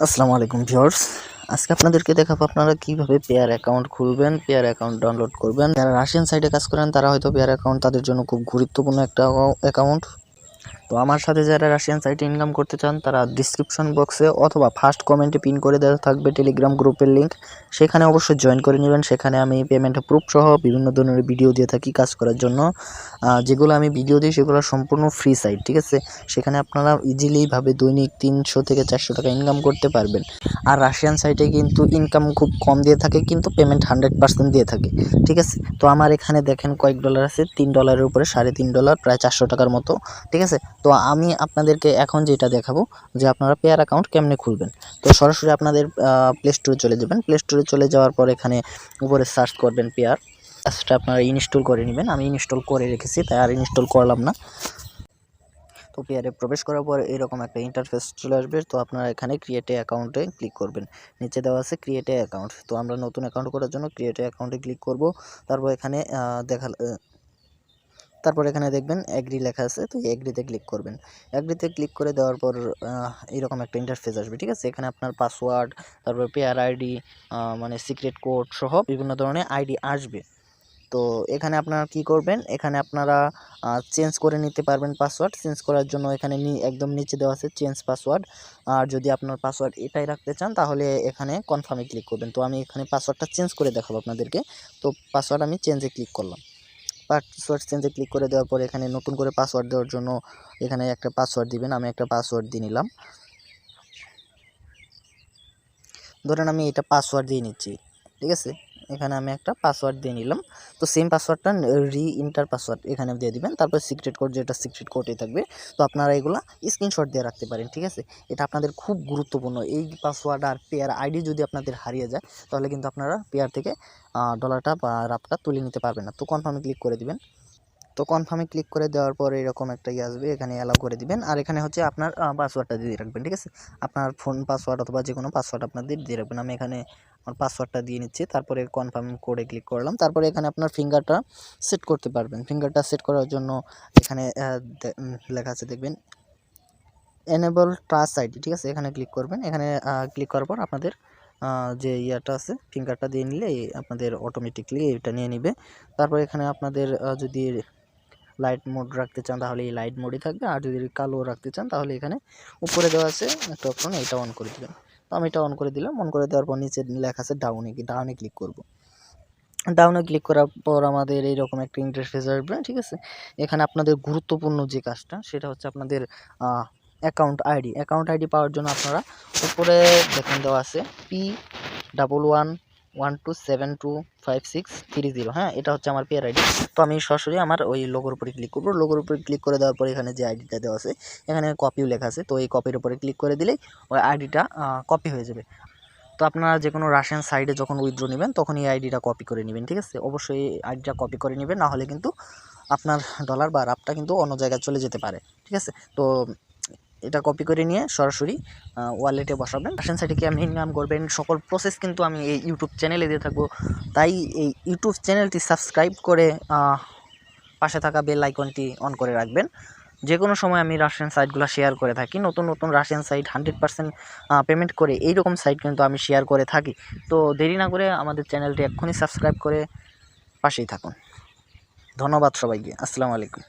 আসসালামু আলাইকুম ভিউয়ার্স। আজকে আপনাদেরকে দেখাবো আপনারা কীভাবে পেয়ার অ্যাকাউন্ট খুলবেন, পেয়ার অ্যাকাউন্ট ডাউনলোড করবেন। যারা রাশিয়ান সাইটে কাজ করেন, তারা হয়তো পেয়ার অ্যাকাউন্ট তাদের জন্য খুব গুরুত্বপূর্ণ একটা অ্যাকাউন্ট। তো আমার সাথে যারা রাশিয়ান সাইটে ইনকাম করতে চান, তারা ডিসক্রিপশন বক্সে অথবা ফার্স্ট কমেন্টে পিন করে দেওয়া থাকবে টেলিগ্রাম গ্রুপের লিঙ্ক সেখানে অবশ্যই জয়েন করে নেবেন। সেখানে আমি পেমেন্ট প্রুফ সহ বিভিন্ন ধরনের ভিডিও দিয়ে থাকি কাজ করার জন্য। যেগুলো আমি ভিডিও দিই, সেগুলো সম্পূর্ণ ফ্রি সাইট ঠিক আছে? সেখানে আপনারা ইজিলিভাবে দৈনিক তিনশো থেকে চারশো টাকা ইনকাম করতে পারবেন। আর রাশিয়ান সাইটে কিন্তু ইনকাম খুব কম দিয়ে থাকে, কিন্তু পেমেন্ট হান্ড্রেড পার্সেন্ট দিয়ে থাকে, ঠিক আছে? তো আমার এখানে দেখেন কয়েক ডলার আছে, তিন ডলারের উপরে সাড়ে তিন ডলার প্রায় চারশো টাকার মতো, ঠিক আছে? তো আমি আপনাদেরকে এখন যেটা দেখাবো যে আপনারা পেয়ার অ্যাকাউন্ট কেমনে খুলবেন। তো সরাসরি আপনাদের প্লে স্টোরে চলে যাবেন। প্লে স্টোরে চলে যাওয়ার পর এখানে উপরে সার্চ করবেন পেয়ার অ্যাপসটা আপনারা ইনস্টল করে নেবেন। আমি ইনস্টল করে রেখেছি, তাই আর ইনস্টল করলাম না। তো পেয়ারে প্রবেশ করার পর এরকম একটা ইন্টারফেস চলে আসবে। তো আপনারা এখানে ক্রিয়েটে অ্যাকাউন্টে ক্লিক করবেন। নিচে দেওয়া আছে ক্রিয়েটে অ্যাকাউন্ট তো আমরা নতুন অ্যাকাউন্ট করার জন্য ক্রিয়েটে অ্যাকাউন্টে ক্লিক করব। তারপর এখানে দেখা তারপর এখানে দেখবেন অ্যাগ্রি লেখা আছে, তো অ্যাগ্রিতে ক্লিক করবেন। অ্যাগ্রিতে ক্লিক করে দেওয়ার পর এরকম একটা ইন্টারফেস আসবে, ঠিক আছে? এখানে আপনার পাসওয়ার্ড তারপর পেয়ার আইডি মানে সিক্রেট কোড সহ বিভিন্ন ধরনের আইডি আসবে। তো এখানে আপনারা কি করবেন? এখানে আপনারা চেঞ্জ করে নিতে পারবেন পাসওয়ার্ড চেঞ্জ করার জন্য এখানে একদম নিচে দেওয়া আছে চেঞ্জ পাসওয়ার্ড আর যদি আপনার পাসওয়ার্ড এটাই রাখতে চান, তাহলে এখানে কনফার্মে ক্লিক করবেন। তো আমি এখানে পাসওয়ার্ডটা চেঞ্জ করে দেখাবো আপনাদেরকে। তো পাসওয়ার্ড আমি চেঞ্জে ক্লিক করলাম। পাসওয়ার্ড চেঞ্জে ক্লিক করে দেওয়ার পর এখানে নতুন করে পাসওয়ার্ড দেওয়ার জন্য এখানে একটা পাসওয়ার্ড দিবেন, আমি একটা পাসওয়ার্ড দিয়ে নিলাম। ধরেন আমি এটা পাসওয়ার্ড দিয়ে নিচ্ছি, ঠিক আছে? এখানে আমি একটা পাসওয়ার্ড দিয়ে নিলাম। তো সেম পাসওয়ার্ডটা রি ইন্টার পাসওয়ার্ড এখানে দিয়ে দিবেন। তারপর সিক্রেট কোড যেটা সিক্রেট কোডই থাকবে, তো আপনারা এগুলো স্ক্রিনশট দিয়ে রাখতে পারেন, ঠিক আছে? এটা আপনাদের খুব গুরুত্বপূর্ণ। এই পাসওয়ার্ড আর পেয়ার আইডি যদি আপনাদের হারিয়ে যায়, তাহলে কিন্তু আপনারা পেয়ার থেকে ডলারটা বা রাপটা তুলে নিতে পারবেন না। তো কনফার্মে ক্লিক করে দিবেন। তো কনফার্মে ক্লিক করে দেওয়ার পর এরকম একটা ইয়ে আসবে, এখানে অ্যালাউ করে দিবেন। আর এখানে হচ্ছে আপনার পাসওয়ার্ডটা দিয়ে রাখবেন, ঠিক আছে? আপনার ফোন পাসওয়ার্ড অথবা যে কোনো পাসওয়ার্ড আপনাদের দিয়ে রাখবেন। আমি এখানে আমার পাসওয়ার্ডটা দিয়ে নিচ্ছি, তারপরে কনফার্ম করে ক্লিক করলাম। তারপরে এখানে আপনার ফিঙ্গারটা সেট করতে পারবেন। ফিঙ্গারটা সেট করার জন্য এখানে লেখা আছে, দেখবেন এনেবল ট্রাস্ট আইডি ঠিক আছে? এখানে ক্লিক করবেন। এখানে ক্লিক করার পর আপনাদের যে ইয়াটা আছে ফিঙ্গারটা দিয়ে নিলে আপনাদের অটোমেটিকলি এটা নিয়ে নিবে। তারপর এখানে আপনাদের যদি লাইট মোড রাখতে চান, তাহলে এই লাইট মোডই থাকবে। আর যদি কালো রাখতে চান, তাহলে এখানে উপরে দেওয়া আছে একটা অপশন এটা অন করে দিবেন তো আমি এটা অন করে দিলাম। অন করে দেওয়ার পর নিচে লেখা আছে ডাউনে ডাউনে ক্লিক করব। ডাউনে ক্লিক করার পর আমাদের এইরকম একটা ইন্টারফেস আসবে, ঠিক আছে? এখানে আপনাদের গুরুত্বপূর্ণ যে কাজটা, সেটা হচ্ছে আপনাদের অ্যাকাউন্ট আইডি অ্যাকাউন্ট আইডি পাওয়ার জন্য আপনারা উপরে দেখুন দেওয়া আছে P double one one two seven two five six three zero হ্যাঁ? এটা হচ্ছে আমার পেয়ার আইডি তো আমি সরাসরি আমার ওই লোগোর উপরে ক্লিক করব। লোগোর উপরে ক্লিক করে দেওয়ার পরে এখানে যে আইডিটা দেওয়া আছে, এখানে কপিও লেখা আছে। তো এই কপির উপরে ক্লিক করে দিলেই ওই আইডিটা কপি হয়ে যাবে। তো আপনারা যে কোনো রাশিয়ান সাইডে যখন উইথড্র নেবেন তখন এই আইডিটা কপি করে নেবেন, ঠিক আছে? অবশ্যই আইডিটা কপি করে নেবেন, না হলে কিন্তু আপনার ডলার বা রাপটা কিন্তু অন্য জায়গায় চলে যেতে পারে, ঠিক আছে? তো এটা কপি করে নিয়ে সরাসরি ওয়ালেটে বসাবেন। রাশিয়ান সাইটে আপনি ইনকাম করবেন? সকল প্রসেস কিন্তু আমি এই ইউটিউব চ্যানেলে দিয়ে থাকব। তাই এই ইউটিউব চ্যানেলটি সাবস্ক্রাইব করে পাশে থাকা বেল আইকনটি অন করে রাখবেন। যে কোনো সময় আমি রাশিয়ান সাইটগুলো শেয়ার করে থাকি। নতুন নতুন Russian site hundred percent payment করে এইরকম সাইট কিন্তু আমি শেয়ার করে থাকি। তো দেরি না করে আমাদের চ্যানেলটি এক্ষুনি সাবস্ক্রাইব করে পাশেই থাকুন। ধন্যবাদ সবাইকে। আসসালামু আলাইকুম।